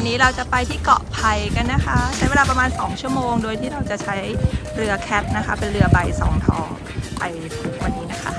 วันนี้เราจะไปที่เกาะไผ่กันนะคะ ใช้เวลาประมาณ 2 ชั่วโมง โดยที่เราจะใช้เรือแคทนะคะ เป็นเรือใบสองทองไปวันนี้นะคะ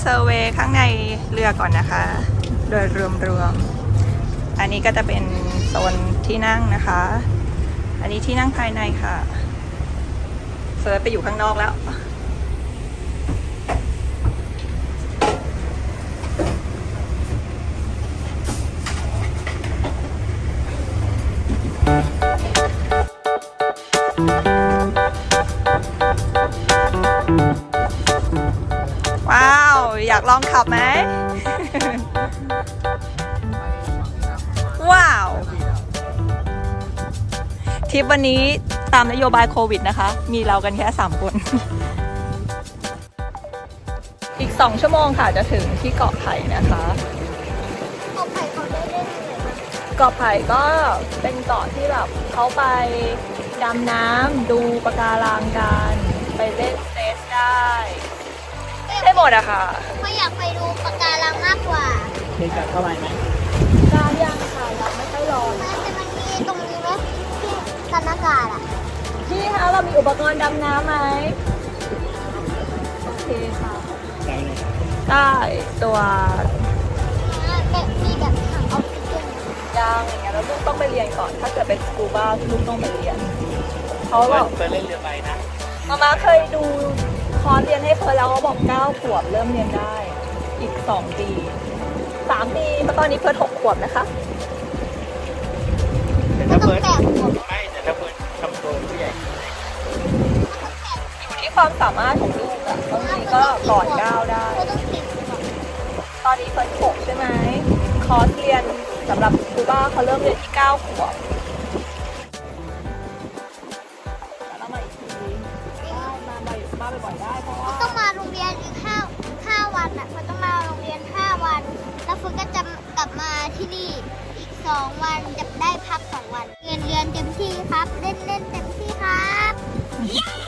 เซอร์เวย์ข้างในเรือก่อนนะคะ โดยรวมๆ อันนี้ก็จะเป็นโซนที่นั่งนะคะ อันนี้ที่นั่งภายในค่ะเฟิร์สไปอยู่ข้างนอกแล้ว ลองขับไหม ว้าว ทริปวันนี้ตามนโยบายโควิดนะคะ มีเรากันแค่ 3 คน อีก 2 ชั่วโมงค่ะจะถึงที่เกาะไผ่นะคะกบไผ่เขาได้เล่นเลยนะเกาะไผ่ก็เป็นเกาะที่แบบเขาไปดำน้ำดูปะการังกัน ไปเล่นเซสได้ ได้หมดอะค่ะเขาอยากไปดูปะการังมากกว่าเคยกลับเข้าไปไหมได้ยังค่ะยังไม่ค่อยร้อนแต่มันมีตรงนี้ไหมที่กันอากาศอะพี่คะเรามีอุปกรณ์ดำน้ำไหมโอเคค่ะได้เลยได้ตัวแบบมีแบบถังออกซิเจนยางอย่างเงี้ยแล้วลูกต้องไปเรียนก่อน ถ้าเกิดเป็นสกูบ้าลูกต้องไปเรียนเขาบอกเฟิร์นเล่นเรือใบนะมามาเคยดู คอร์สเรียนให้เฟิร์นแล้วเขาบอก9ขวบเริ่มเรียนได้ อีก2ปี3ปีเพราะตอนนี้เฟิร์น6ขวบนะคะแต่ก็ถ้าต้องเฟิร์นแปดหัวไม่แต่ถ้าเฟิร์นทำตัวผู้ใหญ่อยู่ที่ความสามารถของลูกอะบางทีก็ก่อนก้าวได้ก็ต้องติดหัวตอนนี้เฟิร์นหกใช่ไหมคอร์สเรียนสำหรับครูบ้าเขาเริ่มเรียนที่9ขวบ 2 วันจะได้พัก 2 วันเรียนเรียนเต็มที่ครับ เล่นเล่นเต็มที่ครับ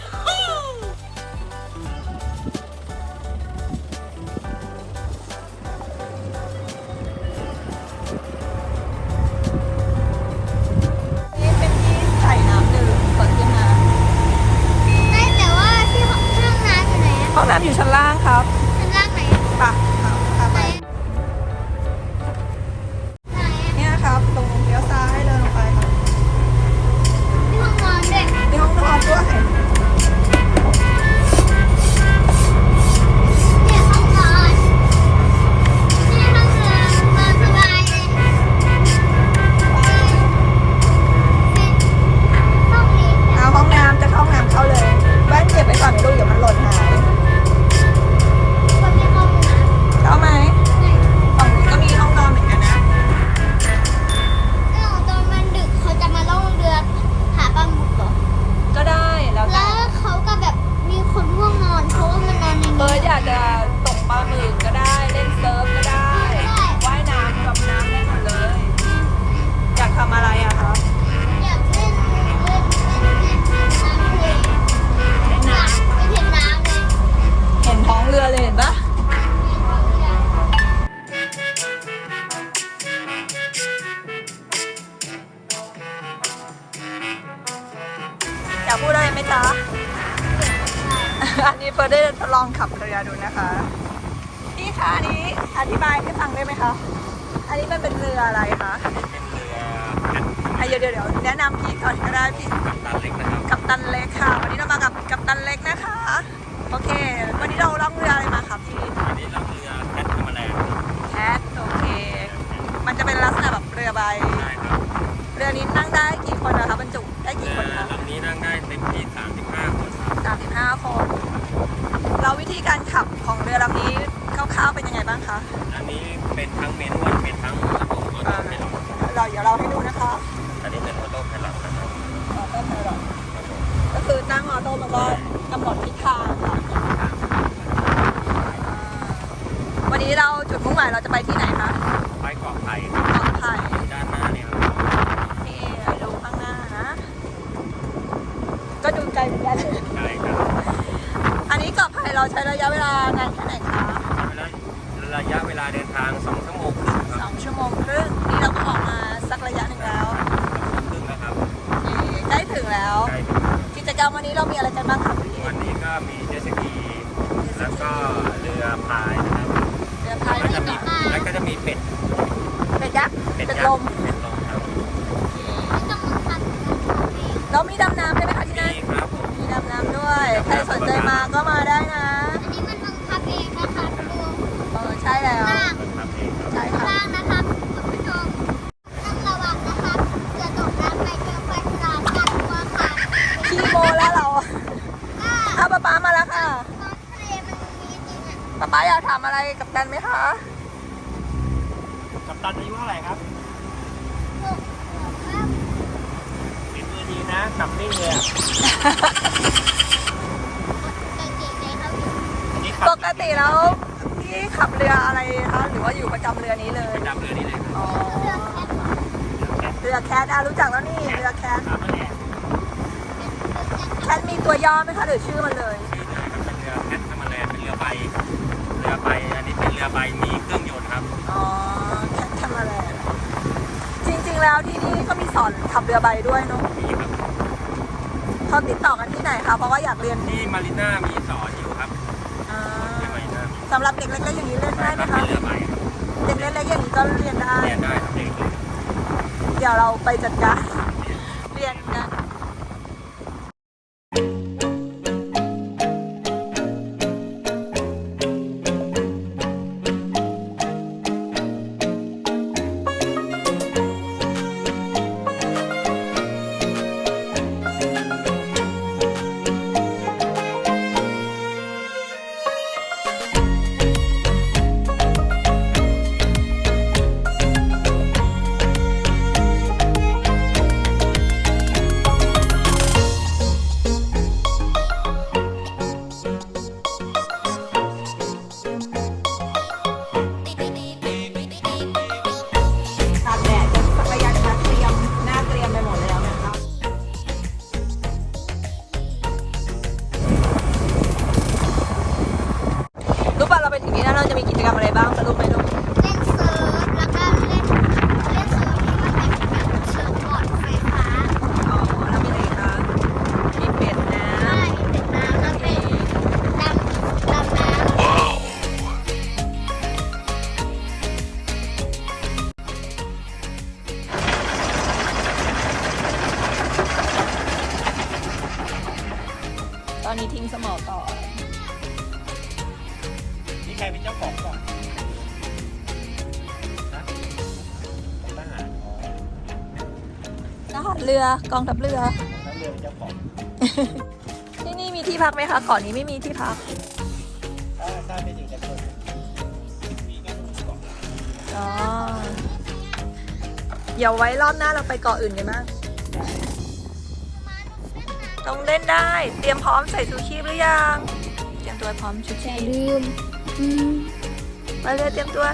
รือนี้นั่งได้กี่คนนะคะบรรจุได้กี่คนคะลำนี้นั่งได้เต็มที่35คน35คนเราวิธีการขับของเรือลำนี้คร่าวๆเป็นยังไงบ้างคะอันนี้เป็นทั้งเมนวันเป็นทั้งระบบออโต้ไพลอตเราเดี๋ยวเราให้ดูนะคะ อันนี้เป็นออโต้ไพลอตนะครับออโต้ไพลอตก็คือนั่งออโต้มันก็กำหนดทิศทางค่ะวันนี้เราจุดมุ่งหมายเราจะไปที่ไหน นี่ใกล้ถึงแล้ว ใกล้ถึงแล้วกิจกรรมวันนี้เรามีอะไรกันบ้างคะพี่วันนี้ก็มีเจตสกีแล้วก็เรือพายนะครับเรือพายแล้วนี่ก็มีแล้วก็จะมีเป็ดเป็ดยักษ์เป็ดเป็ดยัลกมษ์เป็ดลมครับไม่ต้องบังคับเองเรามีดำน้ำได้ไหมคะที่นั่นนี่ครับผมมีดำน้ำด้วย ใครสนใจมาก็มาได้นะ อันนี้มันบังคับเองนะคะดูเออใช่แล้วล่าง ดันไหมคะ กัปตันอายุเท่าไหร่ครับหกหัวครับปิดมือดีนะขับนิ่งเลยอะกางเกงในเขาอยู่อันนี้ขับปกติแล้วพี่ขับเรืออะไรคะ หรือว่าอยู่ประจำเรือนี้เลย ประจำเรือนี่เลยครับอ๋อ เรื่องแค่เรือแคทอะรู้จักแล้วนี่ เรือแคทครับนั่นแหละแคทมีตัวย่อไหมคะหรือชื่อมันเลย ชื่อเรือครับเป็นเรือแคทธรรมแลนด์เป็นเรือใบเรือใบอันนี้เป็นเรือใบมีเครื่องยนต์ครับ อ๋อแคททำอะไรจริงๆแล้วที่นี่ก็มีสอนขับเรือใบด้วยเนาะมีครับเขาติดต่อกันที่ไหนคะ เพราะว่าอยากเรียนที่มารีน่ามีสอนอยู่ครับอ่าที่มารีน่ามีสำหรับเด็กเล็กๆอย่างนี้เล่นได้ไหมครัคะบเป็นเรือใบครับเด็กเล็กๆอย่างนี้ก็เรียนได้ เรียนได้ครับเด็กเลยเดี๋ยวเราไปจัดการ ไปถึงนี้แล้วเราจะมีกิจกรรมอะไรบ้างสรุปไหมลูก รเป็นเจ้าของก่อนนะทหารอ๋อทหารเรือกองทัพเรือแล้วเรือเป็นเจ้าของที่นี่มีที่พักไหมคะก่อนนี้ไม่มีที่พักถ้าถ้าเป็นเอกชนมีก็ต้องเกาะอ๋อเดี๋ยวไว้รอบหน้าเราไปเกาะอื่นกันบ้างต้องเล่นได้ เตรียมพร้อมใส่ชูชีพหรือยัง เตรียมตัวพร้อมชูชีพ ลืม ไปเลยเตรียมตัว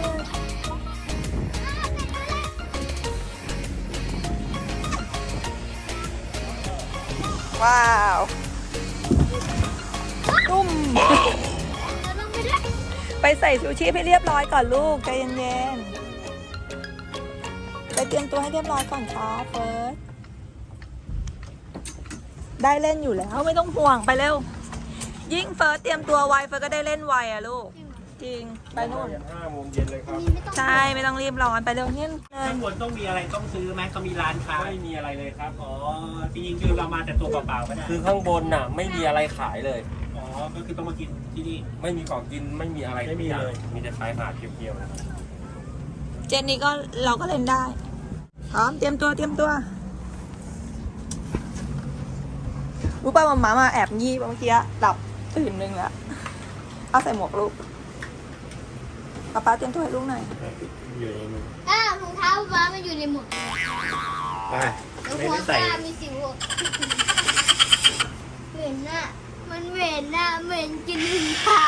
ว้าวตุ้มเราลงไปด้วยไปใส่ชูชีพให้เรียบร้อยก่อนลูกใจเย็นๆไปเตรียมตัวให้เรียบร้อยก่อนครับเฟิร์สได้เล่นอยู่แล้วไม่ต้องห่วงไปเร็ว ยิ่งเฟิร์สเตรียมตัวไวเฟิร์สก็ได้เล่นไวอะลูก จริง ไปนู่นยันห้าโมงเย็นเลยครับมีไม่ต้องใช่ ไม่ต้องรีบร้อน ไปเร็วเนี่ยเงิข้านงบนต้องมีอะไรต้องซื้อไหมเขามีร้านค้าไม่มีอะไรเลยครับ อ๋อจริงๆคือเรามาแต่ตัวเปล่าๆก็ได้คือข้างบนน่ะ ไม่มีอะไรขายเลย อ๋อก็คือต้องมากินที่นี่ ไม่มีของกินไม่มีอะไรไม่มีเลย มีแต่ชายหาดเพียวๆนะเจนนี้ก็เราก็เล่นได้ พร้อม เตรียมตัว เตรียมตัว รู้ป่ะมามามาแอบยี่เมื่อกี้หลับตื่นหนึ่งแล้วเอาใส่หมวกลูก ป๊าป๊าเตรียมตัวให้ลูกหน่อย อยู่ในมืออ้าวรองเท้าฟ้ามันอยู่ในหมวกไปแล้วไม่หัวได้ใส่ ตามีสิวอะเหม็นน่ะ มันเหม็นน่ะ เหม็นกินถุงเท้า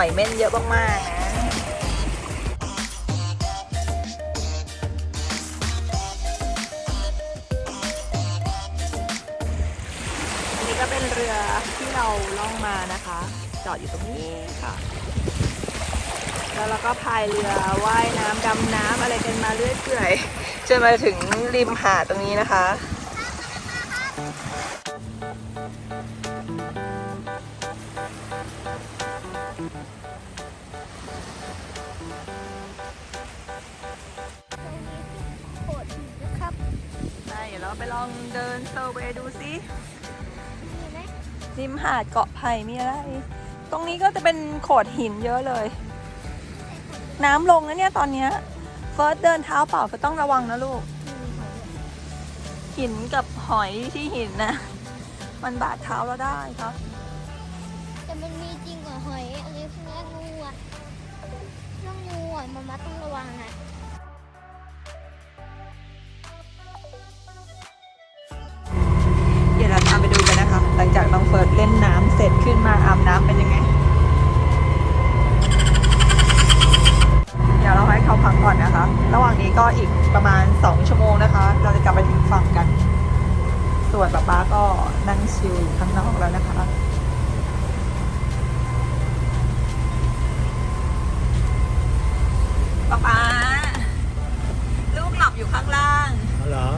อยเม่นเยอะมากๆนะนนี้ก็เป็นเรือที่เราล่องมานะคะ จอดอยู่ตรงนี้ค่ะ แล้วเราก็พายเรือว่ายน้ำดำน้ำอะไรกันมาเรื่อยเปื่อยจนมาถึงริมหาดตรงนี้นะคะ ด้เดี๋ยวเราไปลองเดินเซอร์เวย์ดูสิมีไหมริมหาดเกาะไผ่มีอะไร ตรงนี้ก็จะเป็นโขดหินเยอะเลย น้ำลงนะเนี่ยตอนเนี้ยเฟิร์สเดินเท้าเปล่าก็ต้องระวังนะลูก หินกับหอยที่หินนะ มันบาดเท้าเราได้ครับ แต่มันมีจริงกว่าหอยอะไรพวกนี้งูอะต้องงูอะมามาต้องระวังนะ น้องเฟิร์สเล่นน้ำเสร็จขึ้นมาอาบน้ำเป็นยังไง เดี๋ยวเราให้เขาพักก่อนนะคะ ระหว่างนี้ก็อีกประมาณ 2 ชั่วโมงนะคะ เราจะกลับไปถึงฝั่งกัน ส่วนป๊าป๊าก็นั่งชิลอยู่ข้างนอกแล้วนะคะป๊าป๊าลูกหลับอยู่ข้างล่างเหรอ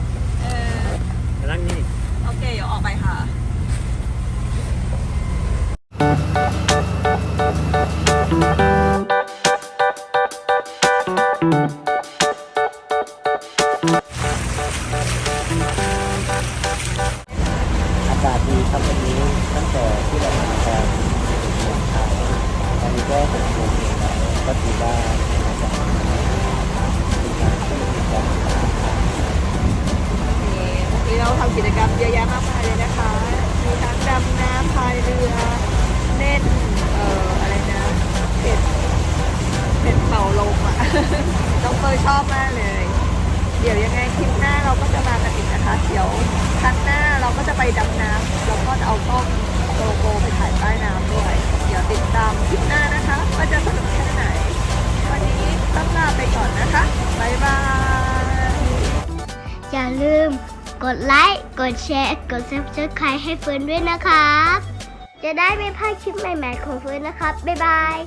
น้องเฟยชอบมากเลย เดี๋ยวยังไงคลิปหน้าเราก็จะมากันอีกนะคะ เดี๋ยวครั้งหน้าเราก็จะไปดำน้ำแล้วก็จะเอากล้องโกโปรไปถ่ายใต้น้ำด้วย เดี๋ยวติดตามคลิปหน้านะคะว่าจะสนุกแค่ไหน วันนี้ต้องลาไปก่อนนะคะบ๊ายบาย อย่าลืม กดไลค์ กดแชร์ กด subscribe ให้เฟิร์นด้วยนะครับ จะได้ไม่พลาดคลิปใหม่ ๆ ของเฟิร์นนะครับ บ๊ายบาย